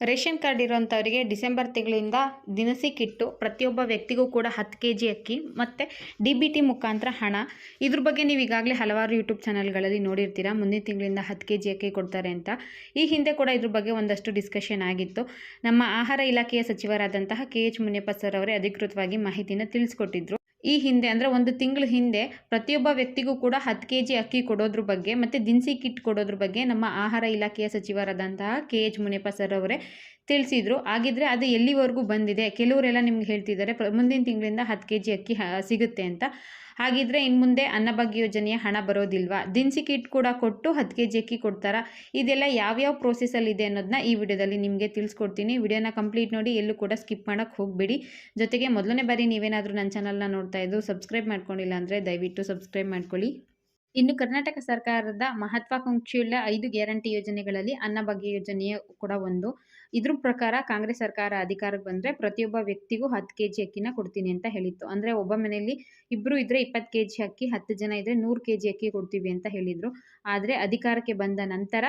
Ration card ಇರೋಂಥವರಿಗೆ December ತಿಂಗಳಿಂದ ದಿನಸಿ ಕಿಟ್ಟು ಪ್ರತಿಯೊಬ್ಬ ವ್ಯಕ್ತಿಗೂ ಕೂಡ ಹತ್ತು ಕೆ ಜಿ ಅಕ್ಕಿ ಮತ್ತು ಡಿ ಬಿ ಟಿ ಮುಖಾಂತರ ಹಣ. ಇದ್ರ ಬಗ್ಗೆ ನೀವು ಈಗಾಗಲೇ ಹಲವಾರು ಯೂಟ್ಯೂಬ್ ಚಾನಲ್ಗಳಲ್ಲಿ ನೋಡಿರ್ತೀರಾ. ಮುಂದಿನ ತಿಂಗಳಿಂದ ಹತ್ತು ಕೆ ಜಿ ಅಕ್ಕಿ ಕೊಡ್ತಾರೆ ಅಂತ. ಈ ಹಿಂದೆ ಕೂಡ ಇದ್ರ ಬಗ್ಗೆ ಒಂದಷ್ಟು ಡಿಸ್ಕಷನ್ ಆಗಿತ್ತು. ನಮ್ಮ ಆಹಾರ ಇಲಾಖೆಯ ಸಚಿವರಾದಂತಹ ಕೆ ಎಚ್ ಮುನಿಯಪ್ಪ ಸರ್ ಅವರೇ ಅಧಿಕೃತವಾಗಿ ಮಾಹಿತಿನ ತಿಳಿಸ್ಕೊಟ್ಟಿದ್ರು. ಈ ಹಿಂದೆ ಅಂದರೆ ಒಂದು ತಿಂಗಳ ಹಿಂದೆ ಪ್ರತಿಯೊಬ್ಬ ವ್ಯಕ್ತಿಗೂ ಕೂಡ ಹತ್ತು ಕೆ ಜಿ ಅಕ್ಕಿ ಕೊಡೋದ್ರ ಬಗ್ಗೆ ಮತ್ತು ದಿನಸಿ ಕಿಟ್ ಕೊಡೋದ್ರ ಬಗ್ಗೆ ನಮ್ಮ ಆಹಾರ ಇಲಾಖೆಯ ಸಚಿವರಾದಂತಹ ಕೆ ಎಚ್ ಮುನಿಯಪ್ಪ ಸರ್ ಅವರೇ ತಿಳಿಸಿದ್ರು. ಹಾಗಿದ್ರೆ ಅದು ಎಲ್ಲಿವರೆಗೂ ಬಂದಿದೆ? ಕೆಲವರೆಲ್ಲ ನಿಮ್ಗೆ ಹೇಳ್ತಿದ್ದಾರೆ ಮುಂದಿನ ತಿಂಗಳಿಂದ ಹತ್ತು ಕೆ ಜಿ ಅಕ್ಕಿ ಸಿಗುತ್ತೆ ಅಂತ. ಹಾಗಿದ್ರೆ ಇನ್ನು ಮುಂದೆ ಅನ್ನಭಾಗ್ಯ ಯೋಜನೆಯ ಹಣ ಬರೋದಿಲ್ವಾ? ದಿನಸಿ ಕಿಟ್ ಕೂಡ ಕೊಟ್ಟು ಹತ್ತು ಕೆ ಜಿ ಅಕ್ಕಿ ಕೊಡ್ತಾರಾ? ಇದೆಲ್ಲ ಯಾವ್ಯಾವ ಪ್ರೋಸೆಸಲ್ಲಿ ಇದೆ ಅನ್ನೋದನ್ನ ಈ ವಿಡಿಯೋದಲ್ಲಿ ನಿಮಗೆ ತಿಳಿಸ್ಕೊಡ್ತೀನಿ. ವಿಡಿಯೋನ ಕಂಪ್ಲೀಟ್ ನೋಡಿ, ಎಲ್ಲೂ ಕೂಡ ಸ್ಕಿಪ್ ಮಾಡೋಕ್ಕೆ ಹೋಗಬೇಡಿ. ಜೊತೆಗೆ ಮೊದಲನೇ ಬಾರಿ ನೀವೇನಾದರೂ ನನ್ನ ಚಾನಲ್ನ ನೋಡ್ತಾ ಇದ್ದು ಸಬ್ಸ್ಕ್ರೈಬ್ ಮಾಡ್ಕೊಂಡಿಲ್ಲ ಅಂದರೆ ದಯವಿಟ್ಟು ಸಬ್ಸ್ಕ್ರೈಬ್ ಮಾಡ್ಕೊಳ್ಳಿ. ಇನ್ನು ಕರ್ನಾಟಕ ಸರ್ಕಾರದ ಮಹತ್ವಾಕಾಂಕ್ಷೆಯುಳ್ಳ ಐದು ಗ್ಯಾರಂಟಿ ಯೋಜನೆಗಳಲ್ಲಿ ಅನ್ನಭಾಗ್ಯ ಯೋಜನೆಯ ಕೂಡ ಒಂದು. ಇದ್ರ ಪ್ರಕಾರ ಕಾಂಗ್ರೆಸ್ ಸರ್ಕಾರ ಅಧಿಕಾರಕ್ಕೆ ಬಂದ್ರೆ ಪ್ರತಿಯೊಬ್ಬ ವ್ಯಕ್ತಿಗೂ ಹತ್ತು ಕೆ ಜಿ ಅಕ್ಕಿನ ಕೊಡ್ತೀನಿ ಅಂತ ಹೇಳಿತ್ತು. ಅಂದ್ರೆ ಒಬ್ಬ ಮನೆಯಲ್ಲಿ ಇಬ್ಬರು ಇದ್ರೆ ಇಪ್ಪತ್ತು ಕೆ ಜಿ ಅಕ್ಕಿ, ಹತ್ತು ಜನ ಇದ್ರೆ ನೂರು ಕೆ ಜಿ ಅಕ್ಕಿ ಕೊಡ್ತೀವಿ ಅಂತ ಹೇಳಿದ್ರು. ಆದ್ರೆ ಅಧಿಕಾರಕ್ಕೆ ಬಂದ ನಂತರ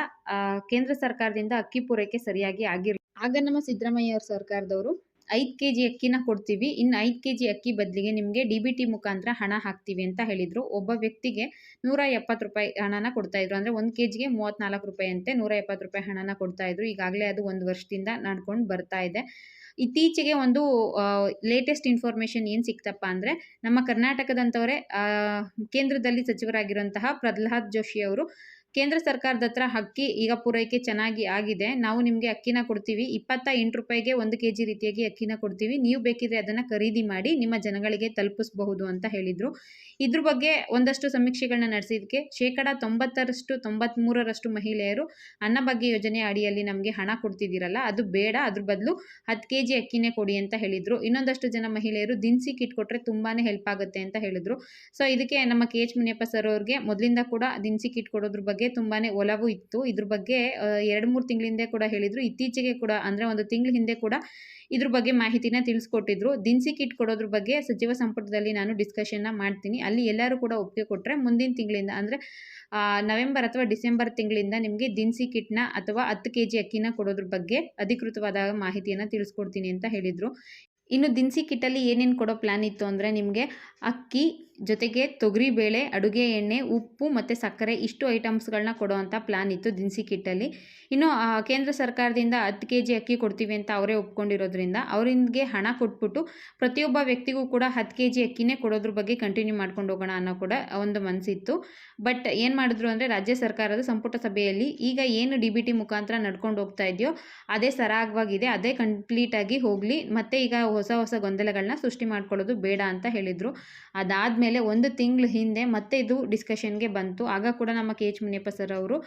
ಕೇಂದ್ರ ಸರ್ಕಾರದಿಂದ ಅಕ್ಕಿ ಪೂರೈಕೆ ಸರಿಯಾಗಿ ಆಗಿರಲಿಲ್ಲ. ಆಗ ನಮ್ಮ ಸಿದ್ದರಾಮಯ್ಯ ಅವ್ರ ಸರ್ಕಾರದವರು ಐದು ಕೆ ಜಿ ಅಕ್ಕಿನ ಕೊಡ್ತೀವಿ. ಇನ್ನು ಐದು ಕೆ ಜಿ ಅಕ್ಕಿ ಬದಲಿಗೆ ನಿಮಗೆ ಡಿ ಬಿ ಟಿ ಮುಖಾಂತರ ಹಣ ಹಾಕ್ತೀವಿ ಅಂತ ಹೇಳಿದರು. ಒಬ್ಬ ವ್ಯಕ್ತಿಗೆ ನೂರ ಎಪ್ಪತ್ತು ರೂಪಾಯಿ ಹಣನ ಕೊಡ್ತಾಯಿದ್ರು ಅಂದರೆ ಒಂದು ಕೆ ಜಿಗೆ ಮೂವತ್ತ್ನಾಲ್ಕು ರೂಪಾಯಿ ಅಂತೆ ನೂರ ಎಪ್ಪತ್ತು ರೂಪಾಯಿ ಹಣನ ಕೊಡ್ತಾಯಿದ್ರು ಈಗಾಗಲೇ ಅದು ಒಂದು ವರ್ಷದಿಂದ ನಡ್ಕೊಂಡು ಬರ್ತಾ ಇದೆ. ಇತ್ತೀಚೆಗೆ ಒಂದು ಲೇಟೆಸ್ಟ್ ಇನ್ಫಾರ್ಮೇಷನ್ ಏನು ಸಿಕ್ತಪ್ಪ ಅಂದರೆ ನಮ್ಮ ಕರ್ನಾಟಕದಂಥವರೇ ಕೇಂದ್ರದಲ್ಲಿ ಸಚಿವರಾಗಿರುವಂತಹ ಪ್ರಹ್ಲಾದ್ ಜೋಶಿ ಅವರು ಕೇಂದ್ರ ಸರ್ಕಾರದ ಹತ್ರ ಅಕ್ಕಿ ಈಗ ಪೂರೈಕೆ ಚೆನ್ನಾಗಿ ಆಗಿದೆ. ನಾವು ನಿಮಗೆ ಅಕ್ಕಿನ ಕೊಡ್ತೀವಿ. ಇಪ್ಪತ್ತ ಎಂಟು ರೂಪಾಯಿಗೆ ಒಂದು ಕೆ ಜಿ ರೀತಿಯಾಗಿ ಅಕ್ಕಿನ ಕೊಡ್ತೀವಿ. ನೀವು ಬೇಕಿದ್ರೆ ಅದನ್ನು ಖರೀದಿ ಮಾಡಿ ನಿಮ್ಮ ಜನಗಳಿಗೆ ತಲುಪಿಸಬಹುದು ಅಂತ ಹೇಳಿದರು. ಇದ್ರ ಬಗ್ಗೆ ಒಂದಷ್ಟು ಸಮೀಕ್ಷೆಗಳನ್ನ ನಡೆಸಿದ್ದಕ್ಕೆ ಶೇಕಡ ತೊಂಬತ್ತರಷ್ಟು ತೊಂಬತ್ತ್ಮೂರರಷ್ಟು ಮಹಿಳೆಯರು ಅನ್ನಭಾಗ್ಯ ಯೋಜನೆ ಅಡಿಯಲ್ಲಿ ನಮಗೆ ಹಣ ಕೊಡ್ತಿದ್ದೀರಲ್ಲ, ಅದು ಬೇಡ, ಅದ್ರ ಬದಲು ಹತ್ತು ಕೆ ಜಿ ಅಕ್ಕಿನೇ ಕೊಡಿ ಅಂತ ಹೇಳಿದರು. ಇನ್ನೊಂದಷ್ಟು ಜನ ಮಹಿಳೆಯರು ದಿನಸಿ ಕಿಟ್ ಕೊಟ್ಟರೆ ತುಂಬಾ ಹೆಲ್ಪ್ ಆಗುತ್ತೆ ಅಂತ ಹೇಳಿದರು. ಸೊ, ಇದಕ್ಕೆ ನಮ್ಮ ಕೆ ಎಚ್ ಮುನಿಯಪ್ಪ ಸರ್ ಅವ್ರಿಗೆ ಮೊದಲಿಂದ ಕೂಡ ದಿನಸಿ ಕಿಟ್ ಕೊಡೋದ್ರ ಬಗ್ಗೆ ತುಂಬಾ ಒಲವು ಇತ್ತು. ಇದ್ರ ಬಗ್ಗೆ ಎರಡು ಮೂರು ತಿಂಗಳಿಂದ ಕೂಡ ಹೇಳಿದರು. ಇತ್ತೀಚೆಗೆ ಕೂಡ, ಅಂದರೆ ಒಂದು ತಿಂಗಳ ಹಿಂದೆ ಕೂಡ ಇದ್ರ ಬಗ್ಗೆ ಮಾಹಿತಿನ ತಿಳಿಸ್ಕೊಟ್ಟಿದ್ರು. ದಿನಸಿ ಕಿಟ್ ಕೊಡೋದ್ರ ಬಗ್ಗೆ ಸಚಿವ ಸಂಪುಟದಲ್ಲಿ ನಾನು ಡಿಸ್ಕಷನ್ನ ಮಾಡ್ತೀನಿ. ಅಲ್ಲಿ ಎಲ್ಲರೂ ಕೂಡ ಒಪ್ಪಿಗೆ ಕೊಟ್ಟರೆ ಮುಂದಿನ ತಿಂಗಳಿಂದ, ಅಂದರೆ ನವೆಂಬರ್ ಅಥವಾ ಡಿಸೆಂಬರ್ ತಿಂಗಳಿಂದ ನಿಮಗೆ ದಿನಸಿ ಕಿಟ್ನ ಅಥವಾ ಹತ್ತು ಕೆ ಜಿ ಅಕ್ಕಿನ ಕೊಡೋದ್ರ ಬಗ್ಗೆ ಅಧಿಕೃತವಾದ ಮಾಹಿತಿಯನ್ನು ತಿಳಿಸ್ಕೊಡ್ತೀನಿ ಅಂತ ಹೇಳಿದರು. ಇನ್ನು ದಿನಸಿ ಕಿಟ್ಟಲ್ಲಿ ಏನೇನು ಕೊಡೋ ಪ್ಲ್ಯಾನ್ ಇತ್ತು ಅಂದರೆ ನಿಮಗೆ ಅಕ್ಕಿ ಜೊತೆಗೆ ತೊಗರಿಬೇಳೆ ಅಡುಗೆ ಎಣ್ಣೆ, ಉಪ್ಪು ಮತ್ತು ಸಕ್ಕರೆ ಇಷ್ಟು ಐಟಮ್ಸ್ಗಳನ್ನ ಕೊಡುವಂಥ ಪ್ಲ್ಯಾನ್ ಇತ್ತು ದಿನಸಿ ಕಿಟ್ಟಲ್ಲಿ. ಇನ್ನು ಕೇಂದ್ರ ಸರ್ಕಾರದಿಂದ ಹತ್ತು ಕೆ ಜಿ ಅಕ್ಕಿ ಕೊಡ್ತೀವಿ ಅಂತ ಅವರೇ ಒಪ್ಕೊಂಡಿರೋದ್ರಿಂದ ಅವರಿಗೆ ಹಣ ಕೊಟ್ಬಿಟ್ಟು ಪ್ರತಿಯೊಬ್ಬ ವ್ಯಕ್ತಿಗೂ ಕೂಡ ಹತ್ತು ಕೆ ಜಿ ಅಕ್ಕಿನೇ ಕೊಡೋದ್ರ ಬಗ್ಗೆ ಕಂಟಿನ್ಯೂ ಮಾಡ್ಕೊಂಡು ಹೋಗೋಣ ಅನ್ನೋ ಕೂಡ ಒಂದು ಮನಸ್ಸಿತ್ತು ಬಟ್ ಏನು ಮಾಡಿದ್ರು ಅಂದರೆ ರಾಜ್ಯ ಸರ್ಕಾರದ ಸಂಪುಟ ಸಭೆಯಲ್ಲಿ ಈಗ ಏನು ಡಿ ಬಿ ಟಿ ಮುಖಾಂತರ ನಡ್ಕೊಂಡು ಹೋಗ್ತಾ ಇದೆಯೋ ಅದೇ ಸರಾಗವಾಗಿದೆ ಅದೇ ಕಂಪ್ಲೀಟಾಗಿ ಹೋಗಲಿ, ಮತ್ತು ಈಗ ಹೊಸ ಹೊಸ ಗೊಂದಲಗಳನ್ನ ಸೃಷ್ಟಿ ಮಾಡ್ಕೊಳ್ಳೋದು ಬೇಡ ಅಂತ ಹೇಳಿದರು. ಅದಾದಮೇಲೆ ಒಂದು ತಿಂಗಳ ಹಿಂದೆ ಮತ್ತೆ ಇದು ಡಿಸ್ಕಷನ್ಗೆ ಬಂತು. ಆಗ ಕೂಡ ನಮ್ಮ ಕೆ ಎಚ್ ಮುನಿಯಪ್ಪ ಸರ್ ಅವರು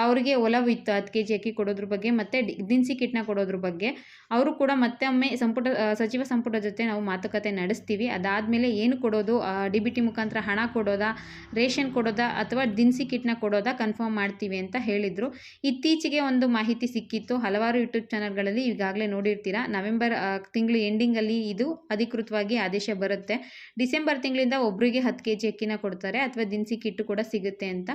ಅವರಿಗೆ ಒಲವು ಇತ್ತು ಹತ್ತು ಕೆ ಜಿ ಅಕ್ಕಿ ಕೊಡೋದ್ರ ಬಗ್ಗೆ ಮತ್ತು ದಿನಸಿ ಕಿಟ್ನ ಕೊಡೋದ್ರ ಬಗ್ಗೆ. ಅವರು ಕೂಡ ಮತ್ತೊಮ್ಮೆ ಸಂಪುಟ ಸಚಿವ ಸಂಪುಟ ಜೊತೆ ನಾವು ಮಾತುಕತೆ ನಡೆಸ್ತೀವಿ. ಅದಾದಮೇಲೆ ಏನು ಕೊಡೋದು? ಡಿ ಬಿ ಟಿ ಮುಖಾಂತರ ಹಣ ಕೊಡೋದಾ? ರೇಷನ್ ಕೊಡೋದಾ? ಅಥವಾ ದಿನಸಿ ಕಿಟ್ನ ಕೊಡೋದಾ? ಕನ್ಫರ್ಮ್ ಮಾಡ್ತೀವಿ ಅಂತ ಹೇಳಿದರು. ಇತ್ತೀಚೆಗೆ ಒಂದು ಮಾಹಿತಿ ಸಿಕ್ಕಿತ್ತು. ಹಲವಾರು ಯೂಟ್ಯೂಬ್ ಚಾನಲ್ಗಳಲ್ಲಿ ಈಗಾಗಲೇ ನೋಡಿರ್ತೀರಾ. ನವೆಂಬರ್ ತಿಂಗಳು ಎಂಡಿಂಗಲ್ಲಿ ಇದು ಅಧಿಕೃತವಾಗಿ ಆದೇಶ ಬರುತ್ತೆ. ಡಿಸೆಂಬರ್ ತಿಂಗಳಿಂದ ಒಬ್ಬರಿಗೆ ಹತ್ತು ಕೆ ಜಿ ಅಕ್ಕಿನ ಕೊಡ್ತಾರೆ. ಅಥವಾ ದಿನಸಿ ಕಿಟ್ಟು ಕೂಡ ಸಿಗುತ್ತೆ ಅಂತ.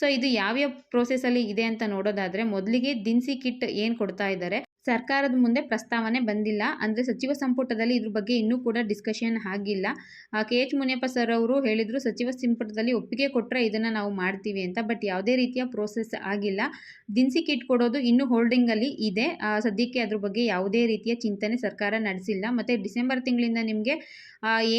ಸೊ ಇದು ಯಾವ್ಯಾವ ಪ್ರೋಸೆಸಲ್ಲಿ ಇದೆ ಅಂತ ನೋಡೋದಾದ್ರೆ ಮೊದಲಿಗೆ ದಿನಸಿ ಕಿಟ್ ಏನು ಕೊಡ್ತಾ ಇದ್ದಾರೆ? ಸರ್ಕಾರದ ಮುಂದೆ ಪ್ರಸ್ತಾವನೆ ಬಂದಿಲ್ಲ. ಅಂದರೆ ಸಚಿವ ಸಂಪುಟದಲ್ಲಿ ಇದ್ರ ಬಗ್ಗೆ ಇನ್ನೂ ಕೂಡ ಡಿಸ್ಕಷನ್ ಆಗಿಲ್ಲ. ಕೆ. ಎಚ್. ಮುನಿಯಪ್ಪ ಸರ್ ಅವರು ಹೇಳಿದರು, ಸಚಿವ ಸಂಪುಟದಲ್ಲಿ ಒಪ್ಪಿಗೆ ಕೊಟ್ಟರೆ ಇದನ್ನು ನಾವು ಮಾಡ್ತೀವಿ ಅಂತ. ಬಟ್ ಯಾವುದೇ ರೀತಿಯ ಪ್ರೋಸೆಸ್ ಆಗಿಲ್ಲ. ದಿನಸಿ ಕಿಟ್ ಕೊಡೋದು ಇನ್ನೂ ಹೋಲ್ಡಿಂಗಲ್ಲಿ ಇದೆ. ಸದ್ಯಕ್ಕೆ ಅದ್ರ ಬಗ್ಗೆ ಯಾವುದೇ ರೀತಿಯ ಚಿಂತನೆ ಸರ್ಕಾರ ನಡೆಸಿಲ್ಲ. ಮತ್ತು ಡಿಸೆಂಬರ್ ತಿಂಗಳಿಂದ ನಿಮಗೆ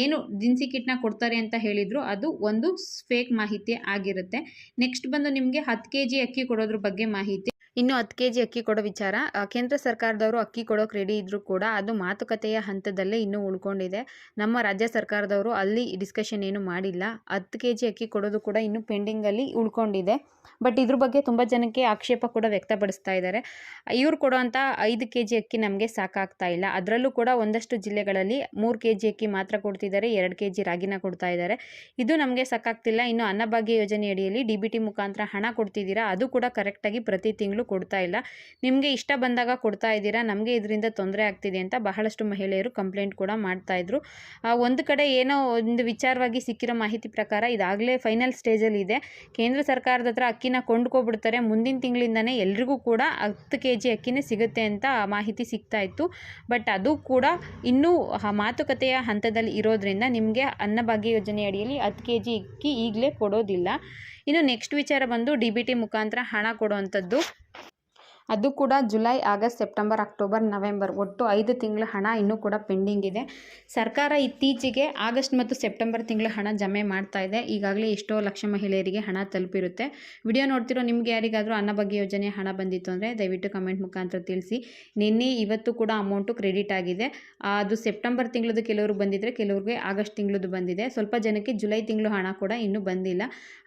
ಏನು ದಿನಸಿ ಕಿಟ್ನ ಕೊಡ್ತಾರೆ ಅಂತ ಹೇಳಿದರು, ಅದು ಒಂದು ಫೇಕ್ ಮಾಹಿತಿ ಆಗಿರುತ್ತೆ. ನೆಕ್ಸ್ಟ್ ಬಂದು ನಿಮಗೆ ಹತ್ತು ಕೆ ಜಿ ಅಕ್ಕಿ ಕೊಡೋದ್ರ ಬಗ್ಗೆ ಮಾಹಿತಿ. ಇನ್ನು ಹತ್ತು ಕೆ ಜಿ ಅಕ್ಕಿ ಕೊಡೋ ವಿಚಾರ. ಕೇಂದ್ರ ಸರ್ಕಾರದವರು ಅಕ್ಕಿ ಕೊಡೋಕೆ ರೆಡಿ ಇದ್ದರೂ ಕೂಡ ಅದು ಮಾತುಕತೆಯ ಹಂತದಲ್ಲೇ ಇನ್ನೂ ಉಳ್ಕೊಂಡಿದೆ. ನಮ್ಮ ರಾಜ್ಯ ಸರ್ಕಾರದವರು ಅಲ್ಲಿ ಡಿಸ್ಕಷನ್ ಏನು ಮಾಡಿಲ್ಲ. ಹತ್ತು ಕೆ ಜಿ ಅಕ್ಕಿ ಕೊಡೋದು ಕೂಡ ಇನ್ನೂ ಪೆಂಡಿಂಗಲ್ಲಿ ಉಳ್ಕೊಂಡಿದೆ. ಬಟ್ ಇದ್ರ ಬಗ್ಗೆ ತುಂಬ ಜನಕ್ಕೆ ಆಕ್ಷೇಪ ಕೂಡ ವ್ಯಕ್ತಪಡಿಸ್ತಾ ಇದ್ದಾರೆ. ಇವ್ರು ಕೊಡೋವಂಥ ಐದು ಕೆ ಜಿ ಅಕ್ಕಿ ನಮಗೆ ಸಾಕಾಗ್ತಾ ಇಲ್ಲ. ಅದರಲ್ಲೂ ಕೂಡ ಒಂದಷ್ಟು ಜಿಲ್ಲೆಗಳಲ್ಲಿ ಮೂರು ಕೆ ಜಿ ಅಕ್ಕಿ ಮಾತ್ರ ಕೊಡ್ತಿದ್ದಾರೆ. ಎರಡು ಕೆ ಜಿ ರಾಗಿನ ಕೊಡ್ತಾ ಇದ್ದಾರೆ. ಇದು ನಮಗೆ ಸಾಕಾಗ್ತಿಲ್ಲ. ಇನ್ನು ಅನ್ನಭಾಗ್ಯ ಯೋಜನೆಯಡಿಯಲ್ಲಿ ಡಿ ಬಿ ಟಿ ಮುಖಾಂತರ ಹಣ ಕೊಡ್ತಿದ್ದೀರಾ? ಅದು ಕೂಡ ಕರೆಕ್ಟಾಗಿ ಪ್ರತಿ ತಿಂಗಳು ಕೊಡ್ತಾ ಇಲ್ಲ. ನಿಮಗೆ ಇಷ್ಟ ಬಂದಾಗ ಕೊಡ್ತಾ ಇದ್ದೀರಾ? ನಮಗೆ ಇದರಿಂದ ತೊಂದರೆ ಆಗ್ತಿದೆ ಅಂತ ಬಹಳಷ್ಟು ಮಹಿಳೆಯರು ಕಂಪ್ಲೇಂಟ್ ಕೂಡ ಮಾಡ್ತಾ ಇದ್ರು. ಒಂದು ಕಡೆ ಏನೋ ಒಂದು ವಿಚಾರವಾಗಿ ಸಿಕ್ಕಿರೋ ಮಾಹಿತಿ ಪ್ರಕಾರ ಇದಾಗಲೇ ಫೈನಲ್ ಸ್ಟೇಜಲ್ಲಿ ಇದೆ. ಕೇಂದ್ರ ಸರ್ಕಾರದ ಹತ್ರ ಅಕ್ಕಿನ ಕೊಂಡ್ಕೊಬಿಡ್ತಾರೆ. ಮುಂದಿನ ತಿಂಗಳಿಂದನೇ ಎಲ್ರಿಗೂ ಕೂಡ ಹತ್ತು ಕೆ ಜಿ ಅಕ್ಕಿನೇ ಸಿಗುತ್ತೆ ಅಂತ ಮಾಹಿತಿ ಸಿಗ್ತಾ ಇತ್ತು. ಬಟ್ ಅದು ಕೂಡ ಇನ್ನೂ ಮಾತುಕತೆಯ ಹಂತದಲ್ಲಿ ಇರೋದ್ರಿಂದ ನಿಮಗೆ ಅನ್ನಭಾಗ್ಯ ಯೋಜನೆ ಅಡಿಯಲ್ಲಿ ಹತ್ತು ಕೆ ಜಿ ಅಕ್ಕಿ ಈಗಲೇ ಕೊಡೋದಿಲ್ಲ. ಇನ್ನು ನೆಕ್ಸ್ಟ್ ವಿಚಾರ ಬಂದು ಡಿ ಬಿ ಟಿ ಮುಖಾಂತರ ಹಣ ಕೊಡುವಂಥದ್ದು ಅದು ಕೂಡ July, August, September, October, November. ಒಟ್ಟು ಐದು ತಿಂಗಳ ಹಣ ಇನ್ನೂ ಕೂಡ ಪೆಂಡಿಂಗ್ ಇದೆ. ಸರ್ಕಾರ ಇತ್ತೀಚೆಗೆ ಆಗಸ್ಟ್ ಮತ್ತು ಸೆಪ್ಟೆಂಬರ್ ತಿಂಗಳ ಹಣ ಜಮೆ ಮಾಡ್ತಾ ಇದೆ. ಈಗಾಗಲೇ ಎಷ್ಟೋ ಲಕ್ಷ ಮಹಿಳೆಯರಿಗೆ ಹಣ ತಲುಪಿರುತ್ತೆ. ವಿಡಿಯೋ ನೋಡ್ತಿರೋ ನಿಮ್ಗೆ ಯಾರಿಗಾದರೂ ಅನ್ನಭಾಗ್ಯ ಯೋಜನೆ ಹಣ ಬಂದಿತ್ತು ಅಂದರೆ ದಯವಿಟ್ಟು ಕಮೆಂಟ್ ಮುಖಾಂತರ ತಿಳಿಸಿ. ನಿನ್ನೆ ಇವತ್ತು ಕೂಡ ಅಮೌಂಟು ಕ್ರೆಡಿಟ್ ಆಗಿದೆ. ಅದು ಸೆಪ್ಟೆಂಬರ್ ತಿಂಗಳದ್ದು ಕೆಲವರು ಬಂದಿದ್ದರೆ ಕೆಲವ್ರಿಗೆ ಆಗಸ್ಟ್ ತಿಂಗಳದ್ದು ಬಂದಿದೆ. ಸ್ವಲ್ಪ ಜನಕ್ಕೆ ಜುಲೈ ತಿಂಗಳು ಹಣ ಕೂಡ ಇನ್ನೂ ಬಂದಿಲ್ಲ.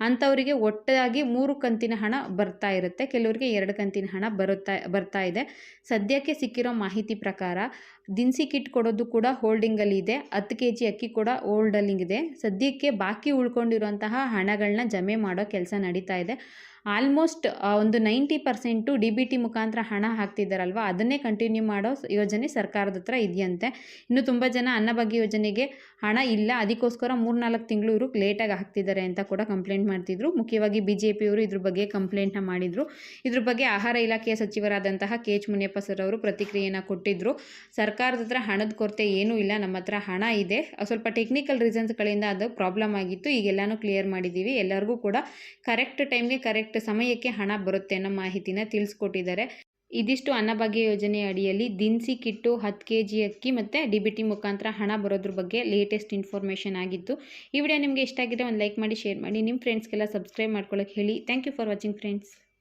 ಅಂಥವರಿಗೆ ಒಟ್ಟಾಗಿ ಮೂರು ಕಂತಿನ ಹಣ ಬರ್ತಾ ಇರುತ್ತೆ. ಕೆಲವರಿಗೆ ಎರಡು ಕಂತಿನ ಹಣ ಬರುತ್ತಾ ಬರ್ತಾ ಇದೆ. ಸದ್ಯಕ್ಕೆ ಸಿಕ್ಕಿರೋ ಮಾಹಿತಿ ಪ್ರಕಾರ ದಿನಸಿ ಕಿಟ್ ಕೊಡೋದು ಕೂಡ ಹೋಲ್ಡಿಂಗಲ್ಲಿ ಇದೆ. ಹತ್ತು ಕೆ ಜಿ ಅಕ್ಕಿ ಕೂಡ ಹೋಲ್ಡಲ್ಲಿದೆ ಸದ್ಯಕ್ಕೆ ಬಾಕಿ ಉಳ್ಕೊಂಡಿರುವಂತಹ ಹಣಗಳನ್ನ ಜಮೆ ಮಾಡೋ ಕೆಲಸ ನಡೀತಾ ಇದೆ. ಆಲ್ಮೋಸ್ಟ್ ಒಂದು ninety percent D B T ಮುಖಾಂತರ ಹಣ ಹಾಕ್ತಿದ್ದಾರಲ್ವ ಅದನ್ನೇ ಕಂಟಿನ್ಯೂ ಮಾಡೋ ಯೋಜನೆ ಸರ್ಕಾರದ ಹತ್ರ ಇದೆಯಂತೆ. ಇನ್ನು ತುಂಬ ಜನ ಅನ್ನಭಾಗ್ಯ ಯೋಜನೆಗೆ ಹಣ ಇಲ್ಲ. ಅದಕ್ಕೋಸ್ಕರ ಮೂರ್ನಾಲ್ಕು ತಿಂಗಳು ಇವರು ಲೇಟಾಗಿ ಹಾಕ್ತಿದ್ದಾರೆ ಅಂತ ಕೂಡ ಕಂಪ್ಲೇಂಟ್ ಮಾಡ್ತಿದ್ರು. ಮುಖ್ಯವಾಗಿ ಬಿ ಜೆ ಪಿಯವರು ಇದ್ರ ಬಗ್ಗೆ ಕಂಪ್ಲೇಂಟ್ನ ಮಾಡಿದರು. ಇದ್ರ ಬಗ್ಗೆ ಆಹಾರ ಇಲಾಖೆಯ ಸಚಿವರಾದಂತಹ ಕೆ ಎಚ್ ಮುನಿಯಪ್ಪ ಸರ್ ಅವರು ಪ್ರತಿಕ್ರಿಯೆಯನ್ನು ಕೊಟ್ಟಿದ್ದರು ಸರ್ಕಾರದ ಹತ್ರ ಹಣದ ಕೊರತೆ ಏನೂ ಇಲ್ಲ, ನಮ್ಮ ಹತ್ರ ಹಣ ಇದೆ. ಸ್ವಲ್ಪ ಟೆಕ್ನಿಕಲ್ ರೀಸನ್ಸ್ಗಳಿಂದ ಅದು ಪ್ರಾಬ್ಲಮ್ ಆಗಿತ್ತು. ಈಗೆಲ್ಲನೂ ಕ್ಲಿಯರ್ ಮಾಡಿದ್ದೀವಿ ಎಲ್ಲರಿಗೂ ಕೂಡ ಕರೆಕ್ಟ್ ಟೈಮ್ಗೆ ಕರೆಕ್ಟ್ ಸಮಯಕ್ಕೆ ಹಣ ಬರುತ್ತೆ ಅನ್ನೋ ಮಾಹಿತಿನ ತಿಳಿಸ್ಕೊಟ್ಟಿದ್ದಾರೆ. ಇದಿಷ್ಟು ಅನ್ನಭಾಗ್ಯ ಯೋಜನೆ ಅಡಿಯಲ್ಲಿ ದಿನಸಿ ಕಿಟ್ಟು, ಹತ್ತು ಕೆ ಜಿ ಅಕ್ಕಿ ಮತ್ತು ಡಿ ಬಿ ಟಿ ಮುಖಾಂತರ ಹಣ ಬರೋದ್ರ ಬಗ್ಗೆ ಲೇಟೆಸ್ಟ್ ಇನ್ಫಾರ್ಮೇಷನ್ ಆಗಿತ್ತು. ಈ ವಿಡಿಯೋ ನಿಮಗೆ ಇಷ್ಟ ಆಗಿದ್ರೆ ಒಂದು ಲೈಕ್ ಮಾಡಿ ಶೇರ್ ಮಾಡಿ. ನಿಮ್ಮ ಫ್ರೆಂಡ್ಸ್ಗೆಲ್ಲ ಸಬ್ಸ್ಕ್ರೈಬ್ ಮಾಡ್ಕೊಳ್ಳೋಕೆ ಹೇಳಿ. Thank you for watching friends